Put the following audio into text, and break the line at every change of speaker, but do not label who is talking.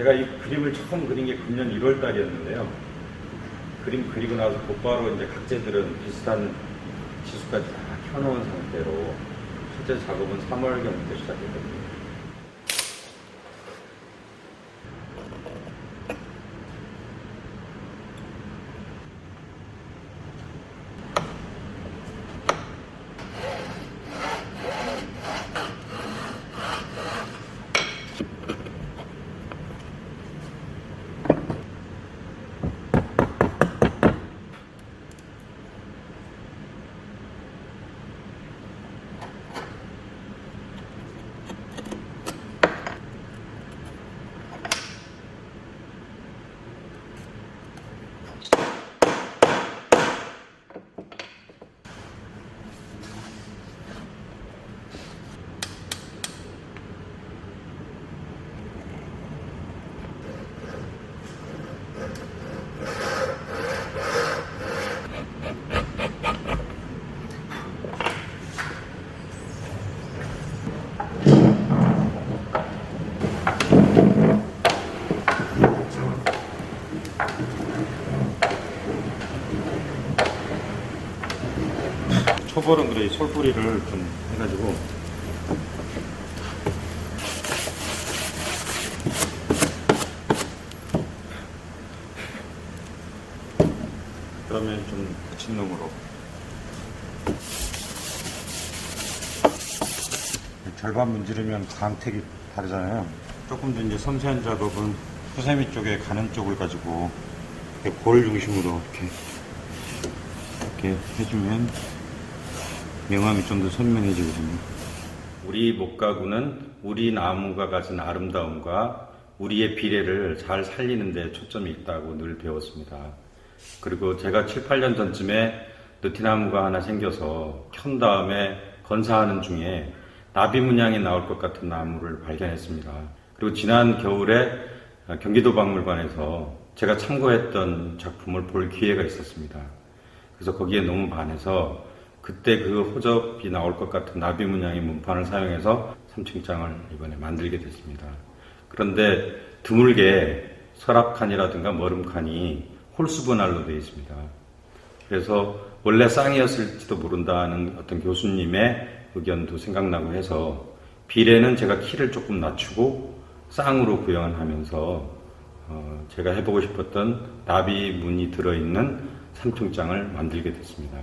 제가 이 그림을 처음 그린 게 금년 1월 달이었는데요. 그림 그리고 나서 곧바로 이제 각재들은 비슷한 지수까지 다 켜놓은 상태로 실제 작업은 3월경부터 시작했거든요. 초벌은 그래 이 솔뿌리를 좀 해가지고 그러면 좀 붙인 놈으로 절반 문지르면 광택이 다르잖아요. 조금 더 이제 섬세한 작업은 후세미 쪽에 가는 쪽을 가지고 골 중심으로 이렇게 이렇게 해주면 명암이 좀 더 선명해지거든요. 우리 목가구는 우리 나무가 가진 아름다움과 우리의 비례를 잘 살리는 데 초점이 있다고 늘 배웠습니다. 그리고 제가 7, 8년 전쯤에 느티나무가 하나 생겨서 켠 다음에 건사하는 중에 나비 문양이 나올 것 같은 나무를 발견했습니다. 그리고 지난 겨울에 경기도 박물관에서 제가 참고했던 작품을 볼 기회가 있었습니다. 그래서 거기에 너무 반해서 그때 그 호접이 나올 것 같은 나비 문양의 문판을 사용해서 3층장을 이번에 만들게 됐습니다. 그런데 드물게 서랍칸이라든가 머름칸이 홀수 분할로 되어 있습니다. 그래서 원래 쌍이었을지도 모른다는 어떤 교수님의 의견도 생각나고 해서 비례는 제가 키를 조금 낮추고 쌍으로 구형을 하면서 어, 제가 해보고 싶었던 나비 문이 들어있는 삼층장을 만들게 됐습니다.